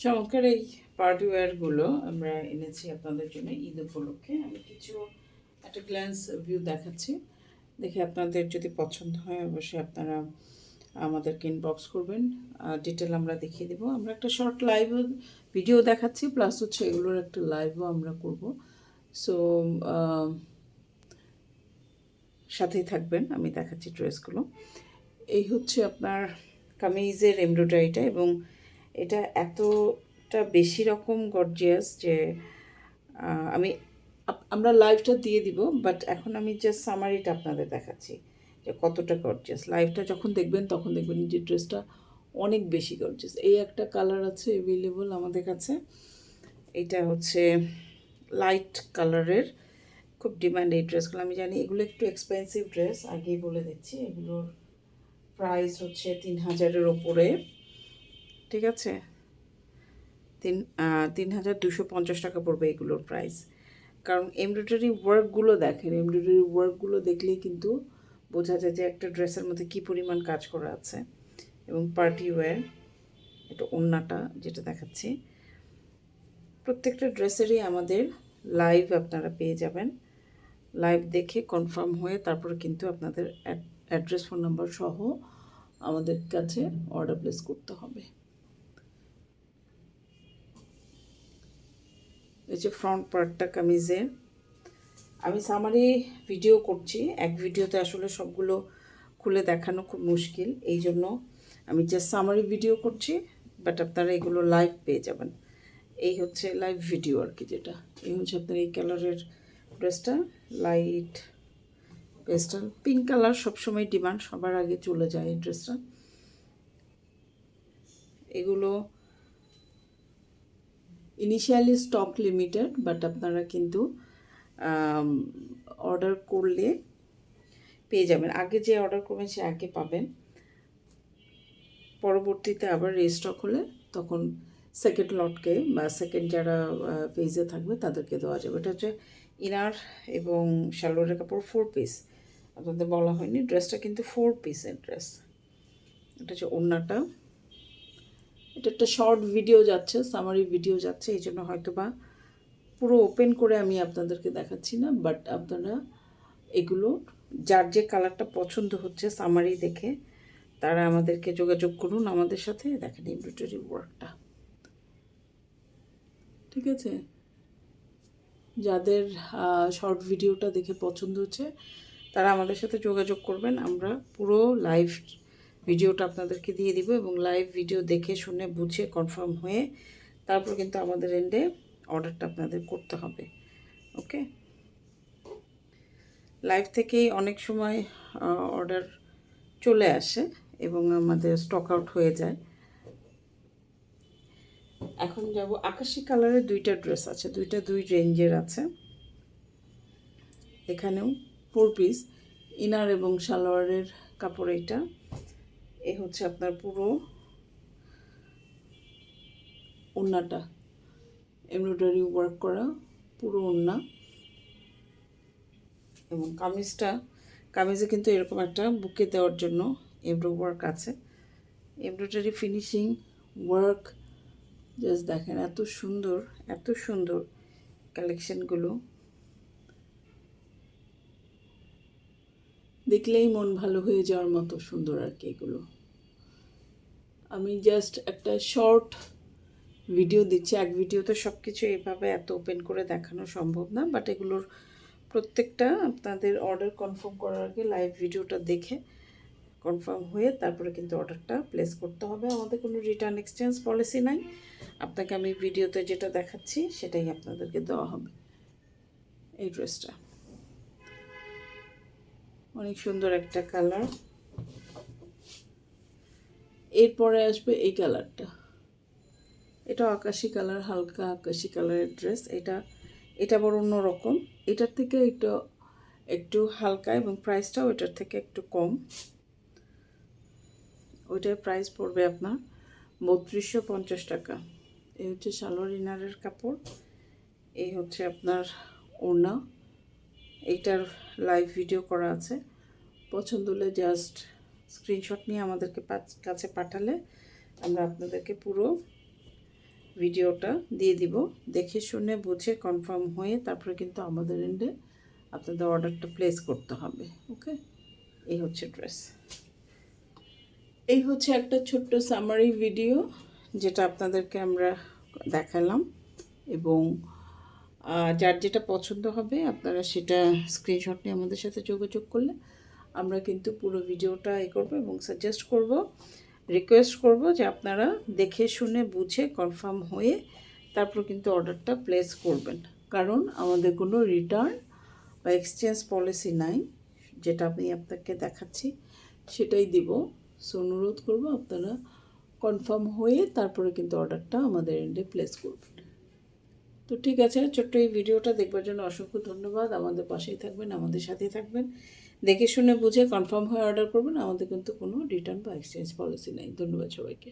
চমৎকার এই পার্টি ওয়্যারগুলো আমরা এনেছি আপনাদের জন্য ঈদ উপলক্ষে। আমি কিছু, একটা গ্ল্যান্স ভিউ দেখাচ্ছি। দেখে আপনাদের যদি পছন্দ হয়, অবশ্যই আপনারা আমাদেরকে ইনবক্স করবেন। ডিটেল আমরা দেখিয়ে দেবো। আমরা একটা শর্ট লাইভ ভিডিও দেখাচ্ছি প্লাস হচ্ছে এগুলোর একটা লাইভও আমরা করব। সো সাথেই থাকবেন। আমি দেখাচ্ছি ড্রেসগুলো এই হচ্ছে আপনার কামিজের এমব্রয়ডারিটা এবং এটা এতটা বেশি রকম গর্জিয়াস যে আমি আমরা লাইভটা দিয়ে দিব বাট এখন আমি জাস্ট সামারিটা আপনাদের দেখাচ্ছি, যে কতটা গর্জিয়াস লাইভটা যখন দেখবেন, তখন দেখবেন যে ড্রেসটা অনেক বেশি গর্জিয়াস এই একটা কালার আছে অ্যাভেলেবল আমাদের কাছে। এটা হচ্ছে লাইট কালারের খুব ডিমান্ড এই ড্রেসগুলো আমি জানি এগুলো একটু এক্সপেন্সিভ ড্রেস আগেই বলে দিচ্ছি। এগুলোর প্রাইস হচ্ছে তিন হাজারের ওপরে। ঠিক আছে? তিন তিন হাজার দুশো পঞ্চাশ টাকা পড়বে এগুলোর প্রাইস কারণ এমব্রয়ডারি ওয়ার্কগুলো দেখেন এমব্রয়ডারি ওয়ার্কগুলো দেখলেই কিন্তু বোঝা যায় যে একটা ড্রেসের মধ্যে কী পরিমাণ কাজ করা আছে। এবং পার্টি ওয়্যার এটা ওন্নাটা যেটা দেখাচ্ছি। প্রত্যেকটা ড্রেসেরই আমাদের লাইভ আপনারা পেয়ে যাবেন। লাইভ দেখে কনফার্ম হয়ে তারপরে কিন্তু আপনাদের অ্যাড্রেস ফোন নাম্বার সহ আমাদের কাছে অর্ডার প্লেস করতে হবে। যে ফ্রন্ট পার্টটা কামিজের। আমি সামারি ভিডিও করছি। এক ভিডিওতে আসলে সবগুলো খুলে দেখানো খুব মুশকিল। এই জন্য আমি যে সামারি ভিডিও করছি বাট আপনারা এগুলো লাইভ পেয়ে যাবেন। এই হচ্ছে লাইভ ভিডিও আর কি যেটা। এই হচ্ছে আপনার এই কালারের ড্রেসটা লাইট পেস্টাল পিঙ্ক কালার সবসময় ডিমান্ড সবার আগে চলে যায় এই ড্রেসটা এগুলো ইনিশিয়ালি স্টক লিমিটেড বাট আপনারা কিন্তু অর্ডার করলে পেয়ে যাবেন। আগে যে অর্ডার করবেন, সে আগে পাবেন। পরবর্তীতে আবার রিস্টক হলে তখন সেকেন্ড লটকে বা সেকেন্ড যারা পেজে থাকবে, তাদেরকে দেওয়া যাবে। এটা হচ্ছে ইনার এবং শালোয়ারের কাপড় ফোর পিস আপনাদের বলা হয়নি ড্রেসটা কিন্তু ফোর পিসের ড্রেস এটা হচ্ছে ওড়নাটা। এটা একটা শর্ট ভিডিও যাচ্ছে সামারি ভিডিও যাচ্ছে, এই জন্য হয়তো বা পুরো ওপেন করে আমি আপনাদেরকে দেখাচ্ছি না বাট আপনারা এগুলো, যার যে কালারটা পছন্দ হচ্ছে সামারি দেখে, তারা আমাদেরকে যোগাযোগ করুন আমাদের সাথে, দেখেন এমব্রয়ডারি ওয়ার্কটা ঠিক আছে? যাদের শর্ট ভিডিওটা দেখে পছন্দ হচ্ছে, তারা আমাদের সাথে যোগাযোগ করবেন, আমরা পুরো লাইভ ভিডিওটা আপনাদেরকে দিয়ে দিব এবং লাইভ ভিডিও দেখে শুনে বুঝে কনফার্ম হয়ে তারপর কিন্তু আমাদের এন্ডে অর্ডারটা আপনাদের করতে হবে ওকে লাইভ থেকেই অনেক সময় অর্ডার চলে আসে এবং আমাদের স্টক আউট হয়ে যায়। এখন যাব আকাশি কালারের দুইটা ড্রেস আছে, দুইটা দুই রেঞ্জের আছে। এখানেও ফোর পিস ইনার এবং সালোয়ারের কাপড় এটা এ হচ্ছে আপনার পুরো ওড়নাটা এমব্রয়ডারি ওয়ার্ক করা পুরো ওড়না এবং কামিজটা, কামিজে কিন্তু এরকম একটা বুকে দেওয়ার জন্য এমব্রো ওয়ার্ক আছে। এমব্রয়ডারি ফিনিশিং ওয়ার্ক, জাস্ট দেখেন এত সুন্দর এত সুন্দর কালেকশনগুলো। দেখলেই মন ভালো হয়ে যাওয়ার মতো সুন্দর আর কি এগুলো। আমি জাস্ট একটা শর্ট ভিডিও দিচ্ছি। এক ভিডিওতে সব কিছু এভাবে এত ওপেন করে দেখানো সম্ভব না বাট এগুলোর প্রত্যেকটা আপনাদের অর্ডার কনফার্ম করার আগে লাইভ ভিডিওটা দেখে কনফার্ম হয়ে তারপরে কিন্তু অর্ডারটা প্লেস করতে হবে। আমাদের কোনো রিটার্ন এক্সচেঞ্জ পলিসি নাই। আপনাকে আমি ভিডিওতে যেটা দেখাচ্ছি, সেটাই আপনাদেরকে দেওয়া হবে। এই ড্রেসটা অনেক সুন্দর একটা কালার এরপরে আসবে এই কালারটা। এটা আকাশি কালার, হালকা আকাশি কালারের ড্রেস। এটা এটা বড় অন্যরকম। এটার থেকে একটু একটু হালকা এবং প্রাইসটাও এটার থেকে একটু কম। ওইটার প্রাইস পড়বে আপনার বত্রিশশো পঞ্চাশ টাকা। এই হচ্ছে সালোয়ার ইনারের কাপড়। এই হচ্ছে আপনার ওড়না। এইটার লাইভ ভিডিও করা আছে। পছন্দ হলে জাস্ট স্ক্রিনশট নিয়ে আমাদেরকে কাছে পাঠালে আমরা আপনাদেরকে পুরো ভিডিওটা দিয়ে দিব। দেখে শুনে বুঝে কনফার্ম হয়ে তারপরে কিন্তু আমাদের এন্ডে আপনাদের অর্ডারটা প্লেস করতে হবে, ওকে? এই হচ্ছে ড্রেস। এই হচ্ছে একটা ছোট্ট সামারি ভিডিও যেটা আপনাদেরকে আমরা দেখালাম এবং যার যেটা পছন্দ হবে আপনারা সেটা স্ক্রিনশট নিয়ে আমাদের সাথে যোগাযোগ করলে আমরা কিন্তু পুরো ভিডিওটা এ করব এবং সাজেস্ট করব রিকোয়েস্ট করব যে আপনারা দেখে শুনে বুঝে কনফার্ম হয়ে তারপর কিন্তু অর্ডারটা প্লেস করবেন। কারণ আমাদের কোনো রিটার্ন বা এক্সচেঞ্জ পলিসি নাই, যেটা আমি আপনাকে দেখাচ্ছি, সেটাই দিব। সো অনুরোধ করব আপনারা কনফার্ম হয়ে তারপরে কিন্তু অর্ডারটা আমাদের এন্ডে প্লেস করবেন। তো ঠিক আছে, ছোট্ট এই ভিডিওটা দেখবার জন্য অসংখ্য ধন্যবাদ। আমাদের পাশেই থাকবেন, আমাদের সাথেই থাকবেন। দেখে শুনে বুঝে কনফার্ম হয়ে অর্ডার করবেন, আমাদের কিন্তু কোনো রিটার্ন বা এক্সচেঞ্জ পলিসি নেই। ধন্যবাদ সবাইকে।